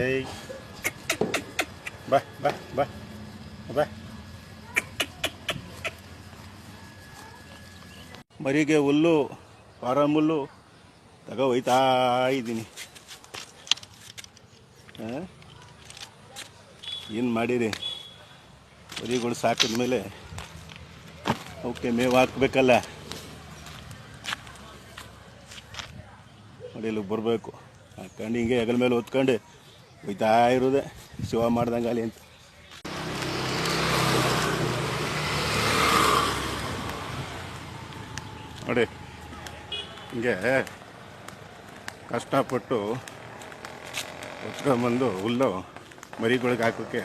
ಏಯ್ ಬಾ ಬಾ ಬಾ ಬಾ ಮರಿಗೆ ಹುಲ್ಲು ಫಾರಮ್ ಹುಲ್ಲು ತಗೋ ಹೋಯ್ತಾ ಇದ್ದೀನಿ ಏನು ಮಾಡಿರಿ? ಮರಿಗಳು ಸಾಕಿದ ಮೇಲೆ ಅವಕ್ಕೆ ಮೇವು ಹಾಕ್ಬೇಕಲ್ಲ. ನೋಡಿ, ಇಲ್ಲಿಗೆ ಬರಬೇಕು. ಹಾಕೊಂಡು ಹಿಂಗೆ ಹೆಗಲ ಮೇಲೆ ಹೊತ್ಕೊಂಡು ಹೋಯ್ತಾ ಇರೋದೆ. ಶಿವ ಮಾಡ್ದಂಗೆ ಅಲ್ಲಿ ಅಂತ. ನೋಡಿ, ಹಿಂಗೆ ಕಷ್ಟಪಟ್ಟು ಹೊತ್ಕೊಂಬಂದು ಹುಲ್ಲು ಮರಿಗಳಿಗೆ ಹಾಕೋಕ್ಕೆ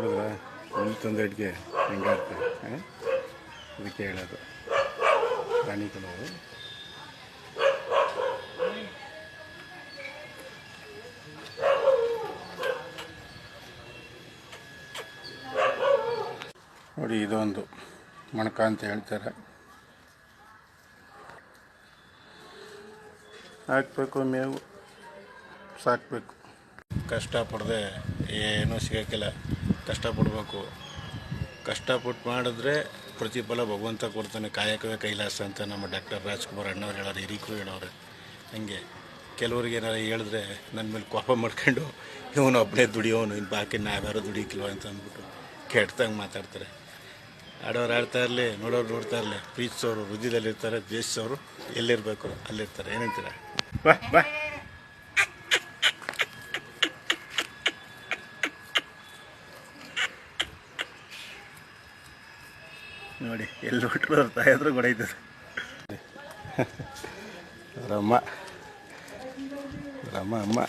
ನೋಡಿದ್ರೆ ಹುಲ್ಲು ತಂದಡಿಗೆ ಹೆಂಗಾಗ್ತದೆ ಅದಕ್ಕೆ ಹೇಳೋದು. ಪ್ರಾಣಿಗಳು ನೋಡಿ, ಇದೊಂದು ಮಣಕ ಅಂತ ಹೇಳ್ತಾರೆ. ಹಾಕ್ಬೇಕು, ಮೇವು. ಸಾಕಬೇಕು. ಕಷ್ಟಪಡದೆ ಏನೂ ಸಿಗೋಕ್ಕಿಲ್ಲ. ಕಷ್ಟಪಡಬೇಕು. ಕಷ್ಟಪಟ್ಟು ಮಾಡಿದ್ರೆ ಪ್ರತಿಫಲ ಭಗವಂತ ಕೊಡ್ತಾನೆ. ಕಾಯಕವೇ ಕೈಲಾಸ ಅಂತ ನಮ್ಮ ಡಾಕ್ಟರ್ ರಾಜ್ಕುಮಾರ್ ಅಣ್ಣವ್ರು ಹೇಳೋರು ಹಿರಿಕರು ಹೇಳೋರು. ಹಂಗೆ ಕೆಲವ್ರಿಗೆ ಏನಾರು ಹೇಳಿದ್ರೆ ನನ್ನ ಮೇಲೆ ಕೋಪ ಮಾಡ್ಕೊಂಡು, ಇವನು ಒಬ್ಬನೇ ದುಡಿಯೋನು ಇನ್ನು ಬಾಕಿ ನಾವ್ಯಾರು ದುಡಿಯಕ್ಕಿಲ್ವ? ಅಂತ ಅಂದ್ಬಿಟ್ಟು. ಕೆಟ್ಟದಂಗೆ ಮಾತಾಡ್ತಾರೆ. ಆಡೋರು ಆಡ್ತಾ ಇರಲಿ ನೋಡೋರು ನೋಡ್ತಾ ಇರಲಿ ಪ್ರೀತಿಸೋರು ಹೃದಯದಲ್ಲಿರ್ತಾರೆ ದ್ವೇಷಿಸೋರು ಎಲ್ಲಿರಬೇಕು ಅಲ್ಲಿರ್ತಾರೆ. ಏನಂತೀರ ಬಾ ಬಾ. ನೋಡಿ ಎಲ್ಲಿ ತಾಯಿ ಹತ್ರ ಹೊಡೈತದೆ ರಮ್ಮ ರಮ್ಮ ಅಮ್ಮ.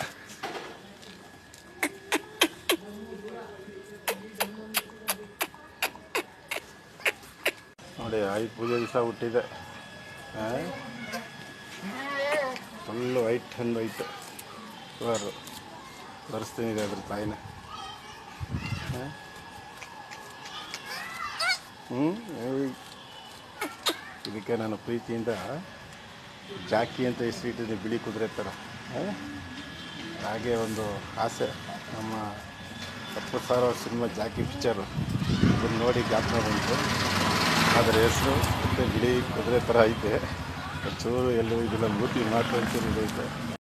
ನೋಡಿ, ಐದು ಪೂಜೆ ದಿವಸ ಹುಟ್ಟಿದೆ. Full white and white colour ತೋರಿಸ್ತೀನಿ ಅದ್ರ ತಾಯಿನ. ಹ್ಞೂ ಇದಕ್ಕೆ ನಾನು ಪ್ರೀತಿಯಿಂದ ಜಾಕಿ ಅಂತ ಹೆಸರಿಟ್ಟಿದ್ದೆ ಬಿಳಿ ಕುದುರೆ ಥರ? ಹಾಗೆ ಒಂದು ಆಸೆ. ನಮ್ಮ ಹತ್ತು ಸಾವಿರ ಸಿನಿಮಾ ಜಾಕಿ ಪಿಕ್ಚರು. ಇದನ್ನು ನೋಡಿ ಜ್ಞಾಪನ ಬಂತು. ಅದರ ಹೆಸರು ಮತ್ತು ಬಿಳಿ ಕುದುರೆ ಥರ ಐತೆ. ಚೂರು ಎಲ್ಲೂ ಇದಿಲ್ಲ ಮೂತಿ ಮಾತ್ರ ಒಂಚೂರು ಇದೈತೆ